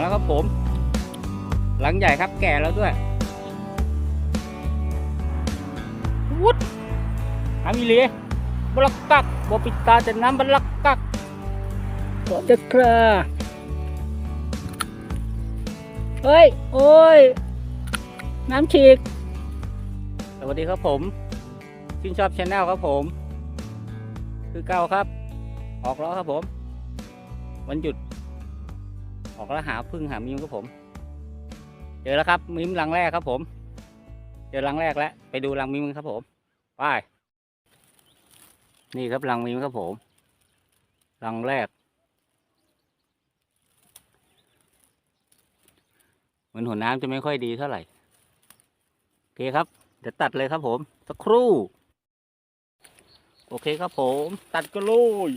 แล้วครับผม หลังใหญ่ครับแก่แล้วด้วยวุดอามิเลียบลักกักบปิดตาจะน้ำบลักกักก็จะคราเฮ้ย โอ้ย น้ำฉีก สวัสดีครับผมชื่นชอบชแนลครับผม คือเก้าครับ ออกแล้วครับผม วันหยุด ออกแล้วหาพึ่งหามิมครับผม เจอแล้วครับมิมรังแรกครับผม เจอรังแรกแล้วไปดูรังมิมครับผมไปนี่ครับรังมิมครับผมรังแรกเหมือนหัวน้ำจะไม่ค่อยดีเท่าไหร่โอเคครับเดี๋ยวตัดเลยครับผมสักครู่ โอเคครับผม ตัดก็ลุย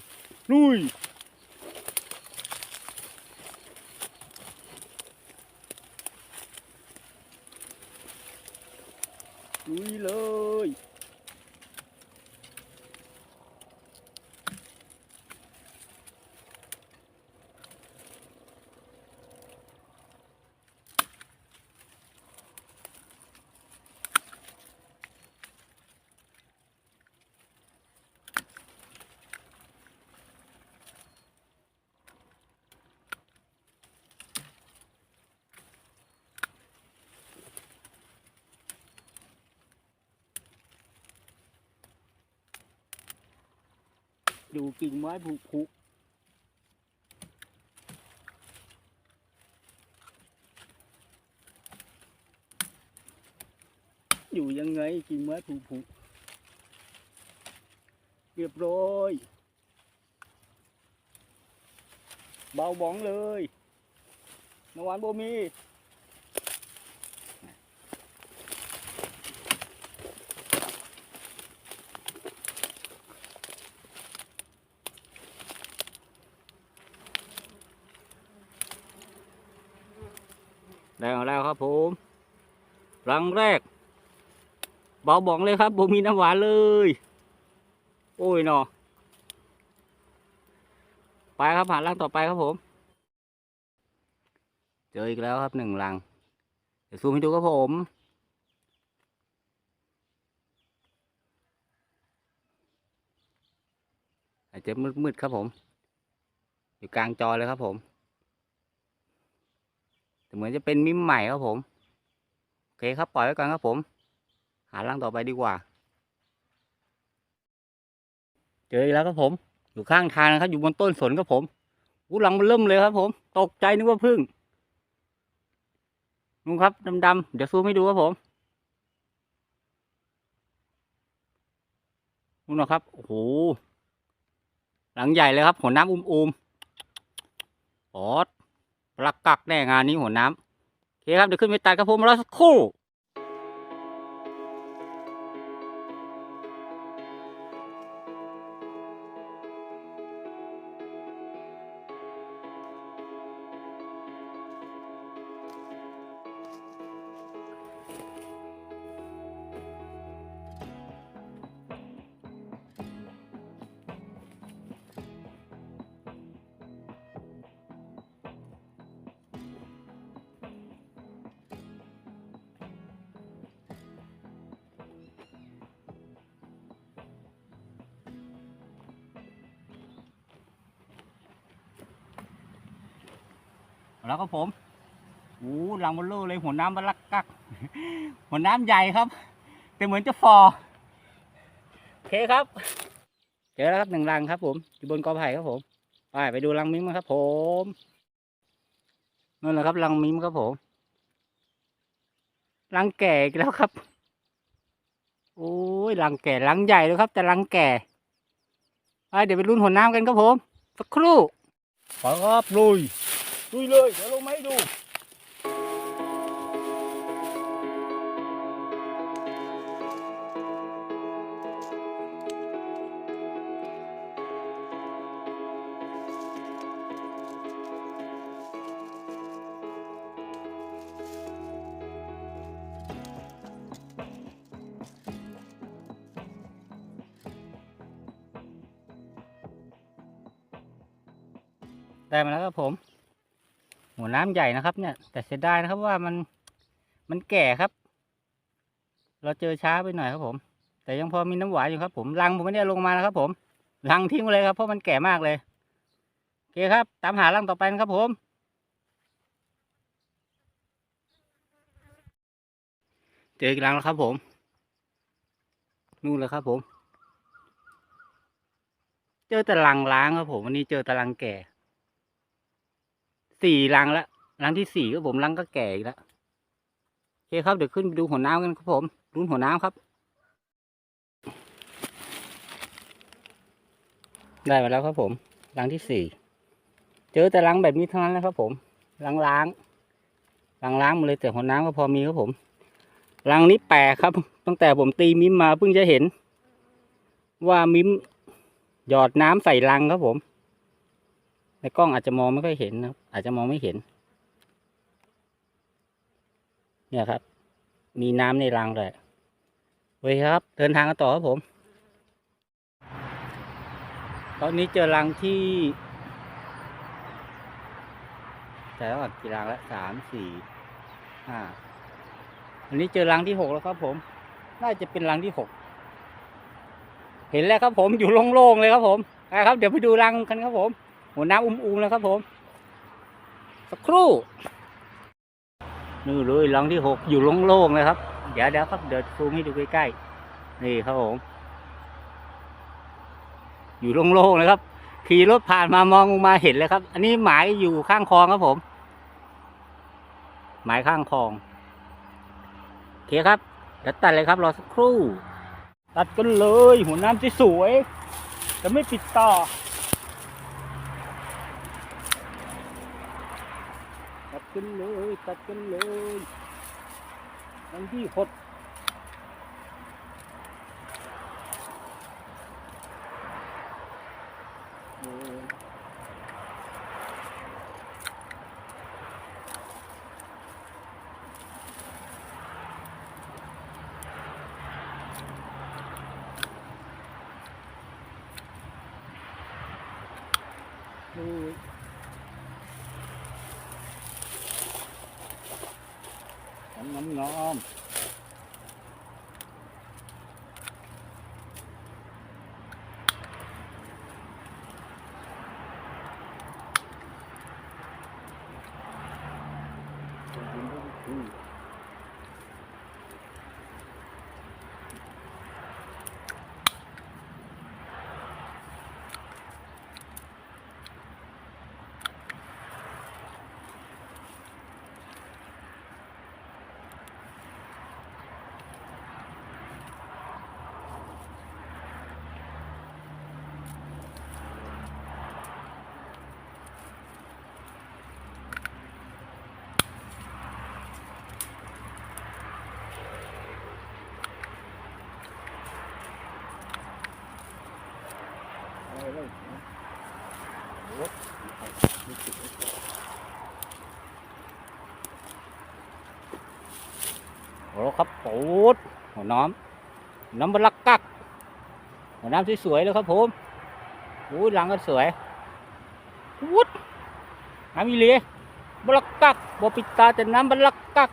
ลุย ลุย เลยอยู่กิ่งไม้ผุผุอยู่ยังไงกิ่งไม้ผุผุเรียบร้อยเบาบ้องเลยนวานโบมี ได้มาแล้วครับผมรังแรก เบาบองเลยครับผมมีน้ำหวานเลย โอ้ยเนาะไปครับผ่านรังต่อไปครับผม เจออีกแล้วครับหนึ่งรัง เดี๋ยวซูมให้ดูครับผมอาจจะมืดๆครับผม อยู่กลางจอเลยครับผม เหมือนจะเป็นมิมใหม่ครับผม โอเคครับปล่อยไว้ก่อนครับผม หารังต่อไปดีกว่า เจออีกแล้วครับผม อยู่ข้างทางนะครับ อยู่บนต้นสนครับผมอู้รังมันเริ่มเลยครับผม ตกใจนึกว่าพึ่งนู่นครับดำๆเดี๋ยวซูมให้ดูครับผมนู่นนะครับโอ้โหหลังใหญ่เลยครับหัวน้ำอุ้มๆออด ปลักกักแน่งานนี้หัวน้ำโอเคครับเดี๋ยวขึ้นไปตัดกระผมแล้วสักครู่ แล้วก็ผมโอ้ลังเบลลอร์เลยหัวน้ำบลักกัก หัวน้ำใหญ่ครับ แต่เหมือนจะฟอโอเคครับ เจอแล้วครับหนึ่งรังครับ ผมอยู่บนกอไผ่ครับผมไปไปดูรังมิ้มกันครับ ผมนั่นแหละครับรังมิ้มครับผมรังแก่อีกแล้วครับโอ้ยรังแก่รังใหญ่เลยครับ แต่รังแก่ไปเดี๋ยวไปรุ่นหัวน้ำกันครับผมสักครู่ขอรับลุย ลุยเลยเดี๋ยวลงมาให้ดูได้มาแล้วครับผม หัวน้ำใหญ่นะครับเนี่ย แต่เสียดายนะครับว่ามันมันแก่ครับ เราเจอช้าไปหน่อยครับผม แต่ยังพอมีน้ำหวานอยู่ครับผมรังผมไม่ได้ลงมานะครับ ผมรังทิ้งเลยครับเพราะมันแก่มากเลยโอเคครับ ตามหารังต่อไปนะครับผม เจออีกรังแล้วครับผม นู่นเลยครับผม เจอแต่รังล้างครับผมวันนี้เจอแต่รังแก่ สี่รังแล้วรังที่สี่ก็ผมรังก็แก่อีกแล้วโอเคครับเดี๋ยวขึ้นไปดูหัวน้ำกันครับผมรุ้นหัวน้ำครับ ได้มาแล้วครับผมรังที่สี่เจอแต่รังแบบนี้เทั้งนั้นนะครับผมรังล้างรังล้างมาเลยแต่หัวน้ำก็พอมีครับผมรังนี้แปลกครับ ตั้งแต่ผมตีมิมมาเพิ่งจะเห็น ว่ามิมหยอดน้ำใส่รังครับผม ในกล้องอาจจะมองไม่ค่อยเห็นนะครับ อาจจะมองไม่เห็น เนี่ยครับ มีน้ำในรังเลยโอเคครับ เดินทางกันต่อครับผม ตอนนี้เจอรังที่แต่และก่อนกี่รังแล้วสามสี่ห้าอันนี้เจอรังที่หกแล้วครับผม น่าจะเป็นรังที่หกเห็นแล้วครับผมอยู่โล่งๆเลยครับผมไปครับ เดี๋ยวไปดูรังกันครับผม หัวน้ำอุ้มๆแล้วครับผม สักครู่นี่เลยรังที่หกอยู่โล่งๆเลยครับ เดี๋ยวเดี๋ยวครับเดี๋ยวซูมให้ดูใกล้ๆนี่ครับผม อยู่โล่งๆเลยครับขี่รถผ่านมามองลงมาเห็นเลยครับ อันนี้หมายอยู่ข้างคลองครับผม หมายข้างคลองโอเคครับเดี๋ยวตัดเลยครับรอสักครู่ ตัดกันเลยหัวน้ำที่สวย จะไม่ปิดต่อ ตัด กันเลยตัดกันเลยอันที่หดเน้ำน้อมอะ ครับโอ้ดหัวน้ำน้ำบลักกักหัวน้ำสวยๆเลยครับผมโอ้ยหลังก็สวยวุดน้ำอีเลียบลักกักบปิตาแต่น้ำบลักกัก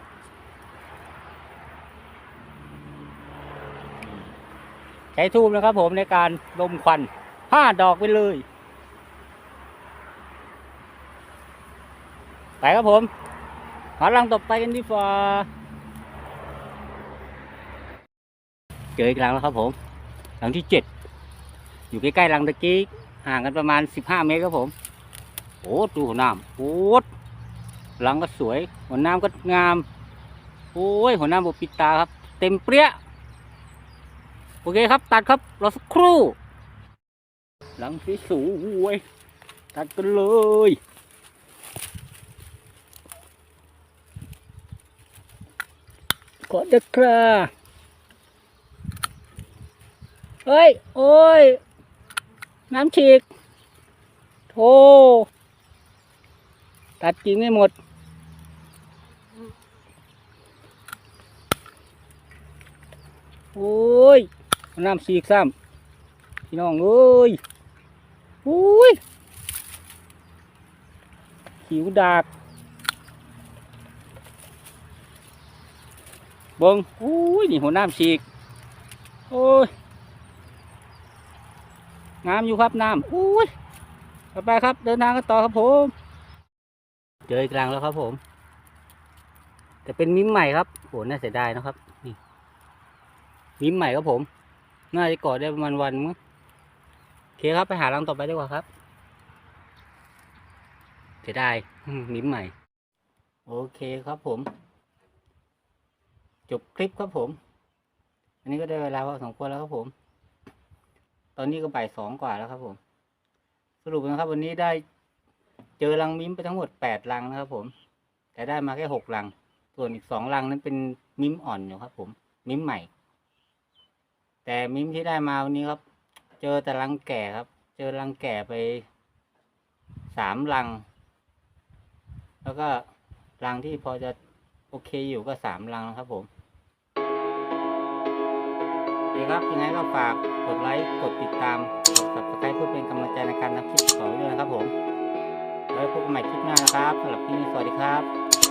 ใช้ทูบนะครับผมในการลมควันห้าดอกไปเลยไปครับผมหารังต่อไปกันดีกว่าเจออีกรังแล้วครับผมรังที่เจ็ดอยู่ใกล้ๆรังตะกี้ห่างกันประมาณสิบห้าเมตรครับผมโอ้ดูหัวน้ำโอ้รังก็สวยหัวน้ำก็งาม โอ้ยหัวน้ำบปิดตาครับ เต็มเปรี้ยโอเคครับ ตัดครับรอสักครู่หลังสีสูวยตัดกันเลยขอจะครา เฮ้ย โอ้ย น้ำฉีกโธ่ตัดกิ่งไม่หมด โอ้ย น้ำฉีกซ้ำพี่น้องเอ้ยโอ้ยหิวดากเบิ้งโอ้ย นี่หัวน้ำฉีก โอ้ย น้ำอยู่ครับน้ำอุ้ยไปครับ เดินทางกันต่อครับผม เจออีกรังแล้วครับผม แต่เป็นมิ้มใหม่ครับโหน่าเสียดายนะครับ นี่ มิ้มใหม่ครับผม น่าจะกอดได้ประมาณวันมั้งโอเคครับไปหารังต่อไปดีกว่าครับ เสียดายมิ้มใหม่ โอเคครับผม จบคลิปครับผม อันนี้ก็ได้เวลาพอสมควรแล้วครับผม ตอนนี้ก็บ่ายสองกว่าแล้วครับผม สรุปนะครับ วันนี้ได้เจอรังมิ้มไปทั้งหมดแปดรังนะครับ ผม แต่ได้มาแค่หกรัง ส่วนอีกสองรังนั้นเป็นมิ้มอ่อนอยู่ครับ ผม มิ้มใหม่ แต่มิ้มที่ได้มาวันนี้ครับ เจอแต่รังแก่ครับ เจอรังแก่ไปสามรัง แล้วก็รังที่พอจะโอเคอยู่ก็สามรังครับผมโอเครับยังไงก็ฝาก ดไลค์ กดติดตาม กด subscribe เพื่อเป็นกำลังใจในการทำคลิปต่อไปด้วยนะครับผม แล้วพบกันใหม่คลิปหน้านะครับสำหรับที่นี้สวัสดีครับ